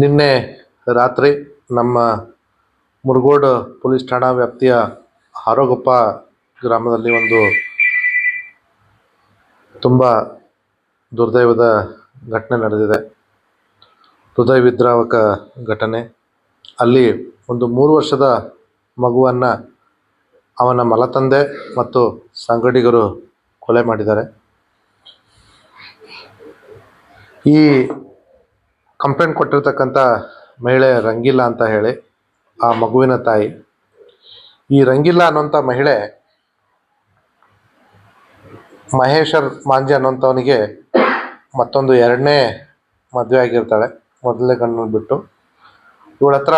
ನಿನ್ನೆ ರಾತ್ರಿ ನಮ್ಮ ಮುರುಗೋಡು ಪೊಲೀಸ್ ಠಾಣಾ ವ್ಯಾಪ್ತಿಯ ಆರೋಗಪ್ಪ ಗ್ರಾಮದಲ್ಲಿ ಒಂದು ತುಂಬ ದುರ್ದೈವದ ಘಟನೆ ನಡೆದಿದೆ. ಹೃದಯ ವಿದ್ರಾವಕ ಘಟನೆ. ಅಲ್ಲಿ ಒಂದು ಮೂರು ವರ್ಷದ ಮಗುವನ್ನು ಅವನ ಮಲತಂದೆ ಮತ್ತು ಸಂಗಡಿಗರು ಕೊಲೆ ಮಾಡಿದ್ದಾರೆ. ಈ ಕಂಪ್ಲೇಂಟ್ ಕೊಟ್ಟಿರ್ತಕ್ಕಂಥ ಮಹಿಳೆ ರಂಗಿಲ್ಲ ಅಂತ ಹೇಳಿ ಆ ಮಗುವಿನ ತಾಯಿ. ಈ ರಂಗಿಲ್ಲ ಅನ್ನೋಂಥ ಮಹಿಳೆ ಮಹೇಶರ್ ಮಾಂಜಿ ಅನ್ನೋಂಥವನಿಗೆ ಮತ್ತೊಂದು ಎರಡನೇ ಮದುವೆ ಆಗಿರ್ತಾಳೆ. ಮೊದಲನೇ ಗಂಡನ ಬಿಟ್ಟು ಇವಳ ಹತ್ರ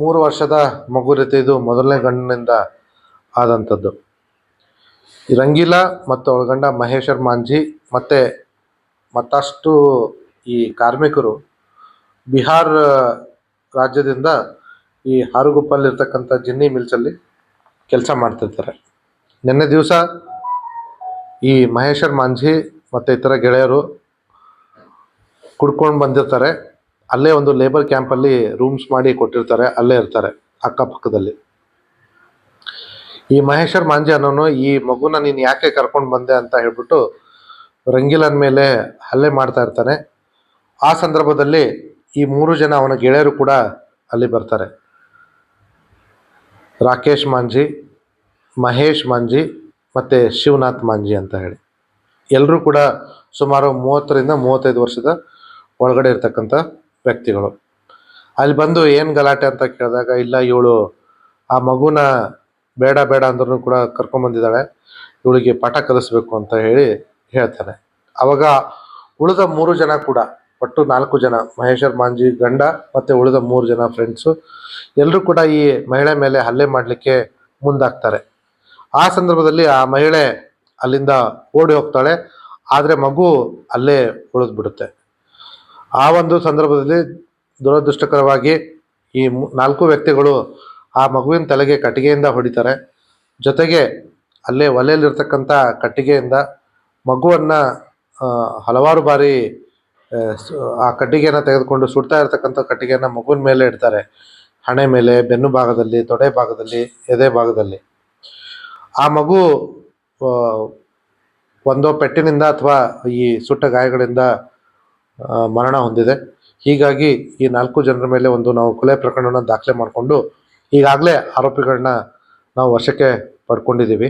ಮೂರು ವರ್ಷದ ಮಗು ರೀತಿ ಇದು ಮೊದಲನೇ ಗಂಡನಿಂದ ಆದಂಥದ್ದು. ರಂಗೀಲ ಮತ್ತು ಅವಳ ಗಂಡ ಮಹೇಶರ್ ಮಾಂಜಿ ಮತ್ತು ಮತ್ತಷ್ಟು ಈ ಕಾರ್ಮಿಕರು ಬಿಹಾರ್ ರಾಜ್ಯದಿಂದ ಈ ಹಾರುಗುಪ್ಪಲ್ಲಿರ್ತಕ್ಕಂಥ ಜಿನ್ನಿ ಮಿಲ್ಸಲ್ಲಿ ಕೆಲಸ ಮಾಡ್ತಿರ್ತಾರೆ. ನಿನ್ನೆ ದಿವಸ ಈ ಮಹೇಶರ್ ಮಾಂಝಿ ಮತ್ತು ಇತರ ಗೆಳೆಯರು ಕುಡ್ಕೊಂಡು ಬಂದಿರ್ತಾರೆ. ಅಲ್ಲೇ ಒಂದು ಲೇಬರ್ ಕ್ಯಾಂಪಲ್ಲಿ ರೂಮ್ಸ್ ಮಾಡಿ ಕೊಟ್ಟಿರ್ತಾರೆ. ಅಲ್ಲೇ ಇರ್ತಾರೆ, ಅಕ್ಕಪಕ್ಕದಲ್ಲಿ. ಈ ಮಹೇಶರ್ ಮಾಂಜಿ ಅನ್ನೋನು ಈ ಮಗುನ ನೀನು ಯಾಕೆ ಕರ್ಕೊಂಡು ಬಂದೆ ಅಂತ ಹೇಳ್ಬಿಟ್ಟು ರಂಗಿಲನ್ ಮೇಲೆ ಹಲ್ಲೆ ಮಾಡ್ತಾ ಇರ್ತಾನೆ. ಆ ಸಂದರ್ಭದಲ್ಲಿ ಈ ಮೂರು ಜನ ಅವನ ಗೆಳೆಯರು ಕೂಡ ಅಲ್ಲಿ ಬರ್ತಾರೆ. ರಾಕೇಶ್ ಮಾಂಜಿ, ಮಹೇಶ್ ಮಾಂಜಿ ಮತ್ತು ಶಿವನಾಥ್ ಮಾಂಜಿ ಅಂತ ಹೇಳಿ. ಎಲ್ಲರೂ ಕೂಡ ಸುಮಾರು ಮೂವತ್ತರಿಂದ ಮೂವತ್ತೈದು ವರ್ಷದ ಒಳಗಡೆ ಇರ್ತಕ್ಕಂಥ ವ್ಯಕ್ತಿಗಳು. ಅಲ್ಲಿ ಬಂದು ಏನು ಗಲಾಟೆ ಅಂತ ಕೇಳಿದಾಗ, ಇಲ್ಲ ಇವಳು ಆ ಮಗುನ ಬೇಡ ಬೇಡ ಅಂದ್ರೂ ಕೂಡ ಕರ್ಕೊಂಬಂದಿದ್ದಾಳೆ ಇವಳಿಗೆ ಪಾಠ ಕಲಿಸ್ಬೇಕು ಅಂತ ಹೇಳಿ ಹೇಳ್ತಾರೆ ಅವಾಗ ಉಳಿದ ಮೂರು ಜನ ಕೂಡ ಒಟ್ಟು ನಾಲ್ಕು ಜನ ಮಹೇಶರ್ ಮಾಂಜಿ ಗಂಡ ಮತ್ತು ಉಳಿದ ಮೂರು ಜನ ಫ್ರೆಂಡ್ಸು ಎಲ್ಲರೂ ಕೂಡ ಈ ಮಹಿಳೆ ಮೇಲೆ ಹಲ್ಲೆ ಮಾಡಲಿಕ್ಕೆ ಮುಂದಾಗ್ತಾರೆ. ಆ ಸಂದರ್ಭದಲ್ಲಿ ಆ ಮಹಿಳೆ ಅಲ್ಲಿಂದ ಓಡಿ ಹೋಗ್ತಾಳೆ, ಆದರೆ ಮಗು ಅಲ್ಲೇ ಉಳಿದ್ಬಿಡುತ್ತೆ. ಆ ಒಂದು ಸಂದರ್ಭದಲ್ಲಿ ದುರದೃಷ್ಟಕರವಾಗಿ ಈ ನಾಲ್ಕು ವ್ಯಕ್ತಿಗಳು ಆ ಮಗುವಿನ ತಲೆಗೆ ಕಟ್ಟಿಗೆಯಿಂದ ಹೊಡಿತಾರೆ. ಜೊತೆಗೆ ಅಲ್ಲೇ ಒಲೆಯಲ್ಲಿರ್ತಕ್ಕಂಥ ಕಟ್ಟಿಗೆಯಿಂದ ಮಗುವನ್ನು ಹಲವಾರು ಬಾರಿ ಆ, ಕಟ್ಟಿಗೆಯನ್ನು ತೆಗೆದುಕೊಂಡು ಸುಡ್ತಾ ಇರ್ತಕ್ಕಂಥ ಕಟ್ಟಿಗೆಯನ್ನ ಮಗುವಿನ ಮೇಲೆ ಇಡ್ತಾರೆ. ಹಣೆ ಮೇಲೆ ಬೆನ್ನು ಭಾಗದಲ್ಲಿ ತೊಡೆ ಭಾಗದಲ್ಲಿ ಎದೆ ಭಾಗದಲ್ಲಿ. ಆ ಮಗು ಒಂದೋ ಪೆಟ್ಟಿನಿಂದ ಅಥವಾ ಈ ಸುಟ್ಟ ಗಾಯಗಳಿಂದ ಮರಣ ಹೊಂದಿದೆ. ಹೀಗಾಗಿ ಈ ನಾಲ್ಕು ಜನರ ಮೇಲೆ ಒಂದು ನಾವು ಕೊಲೆ ಪ್ರಕರಣವನ್ನು ದಾಖಲೆ ಮಾಡಿಕೊಂಡು ಈಗಾಗಲೇ ಆರೋಪಿಗಳನ್ನ ನಾವು ವಶಕ್ಕೆ ಪಡ್ಕೊಂಡಿದ್ದೀವಿ.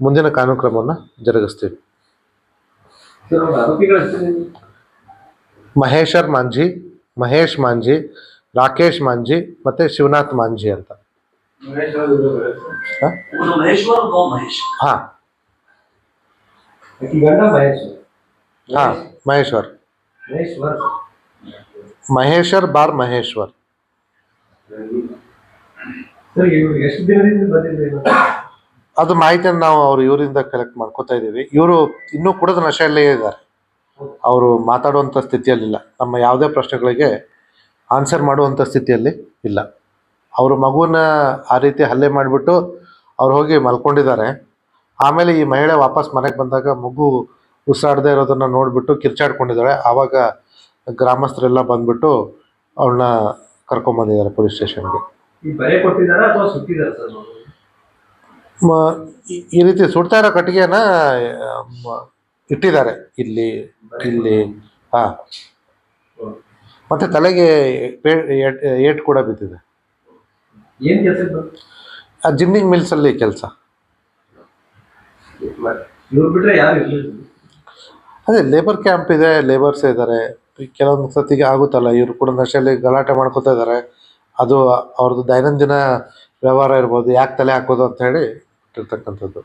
ಮುಂದಿನ ಕಾನೂನು ಕ್ರಮವನ್ನು ಜರುಗಿಸ್ತೀವಿ. ಮಹೇಶರ್ ಮಾಂಜಿ ಮಹೇಶ್ ಮಾಂಜಿ ರಾಕೇಶ್ ಮಾಂಜಿ ಮತ್ತು ಶಿವನಾಥ್ ಮಾಂಜಿ ಅಂತ? ಹ? ಹಾಂ. ಮಹೇಶ್ವರ್ ಮಹೇಶ್ವರ್ ಬಾರ್ ಮಹೇಶ್ವರ್ ಸರ್ ಎಷ್ಟು ದಿನದಿಂದ ಬಂದಿದ್ರು ಅದು ಮಾಹಿತಿಯನ್ನು ನಾವು ಅವ್ರು ಇವರಿಂದ ಕಲೆಕ್ಟ್ ಮಾಡ್ಕೋತಾ ಇದ್ದೀವಿ. ಇವರು ಇನ್ನೂ ಕೂಡ ನಶೆಯಲ್ಲೇ ಇದ್ದಾರೆ. ಅವರು ಮಾತಾಡುವಂಥ ಸ್ಥಿತಿಯಲ್ಲಿಲ್ಲ. ನಮ್ಮ ಯಾವುದೇ ಪ್ರಶ್ನೆಗಳಿಗೆ ಆನ್ಸರ್ ಮಾಡುವಂಥ ಸ್ಥಿತಿಯಲ್ಲಿ ಇಲ್ಲ. ಅವರು ಮಗುನ ಆ ರೀತಿ ಹಲ್ಲೆ ಮಾಡಿಬಿಟ್ಟು ಅವ್ರು ಹೋಗಿ ಮಲ್ಕೊಂಡಿದ್ದಾರೆ. ಆಮೇಲೆ ಈ ಮಹಿಳೆ ವಾಪಸ್ ಮನೆಗೆ ಬಂದಾಗ ಮಗು ಉಸಿರಾಡದೇ ಇರೋದನ್ನು ನೋಡಿಬಿಟ್ಟು ಕಿರ್ಚಾಡ್ಕೊಂಡಿದ್ದಾಳೆ. ಆವಾಗ ಗ್ರಾಮಸ್ಥರೆಲ್ಲ ಬಂದ್ಬಿಟ್ಟು ಅವಳನ್ನ ಕರ್ಕೊಂಬಂದಿದ್ದಾರೆ ಪೊಲೀಸ್ ಸ್ಟೇಷನ್ಗೆ. ಈ ರೀತಿ ಸುಡ್ತಾ ಇರೋ ಕಟ್ಟಿಗೆನ ಇಟ್ಟಿದ್ದಾರೆ. ಇಲ್ಲಿ ಇಲ್ಲಿ ಹಾ. ಮತ್ತೆ ತಲೆಗೆ ಏಟ್- ಕೂಡ ಬಿದ್ದಿದೆ. ಆ ಜಿನ್ನಿಂಗ್ ಮಿಲ್ಸ್ ಅಲ್ಲಿ ಕೆಲಸ ಅದೇ ಲೇಬರ್ ಕ್ಯಾಂಪ್ ಇದೆ ಲೇಬರ್ಸ್ ಇದ್ದಾರೆ ಕೆಲವೊಂದು ಸತಿಗೆ ಆಗುತ್ತಲ್ಲ ಇವರು ಕೂಡ ನಶೆಯಲ್ಲಿ ಗಲಾಟೆ ಮಾಡ್ಕೋತಾ ಇದ್ದಾರೆ ಅದು ಅವ್ರದ್ದು ದೈನಂದಿನ ವ್ಯವಹಾರ ಇರ್ಬೋದು ಯಾಕೆ ತಲೆ ಹಾಕೋದು ಅಂತ ಹೇಳಿ ಇಟ್ಟಿರ್ತಕ್ಕಂಥದ್ದು.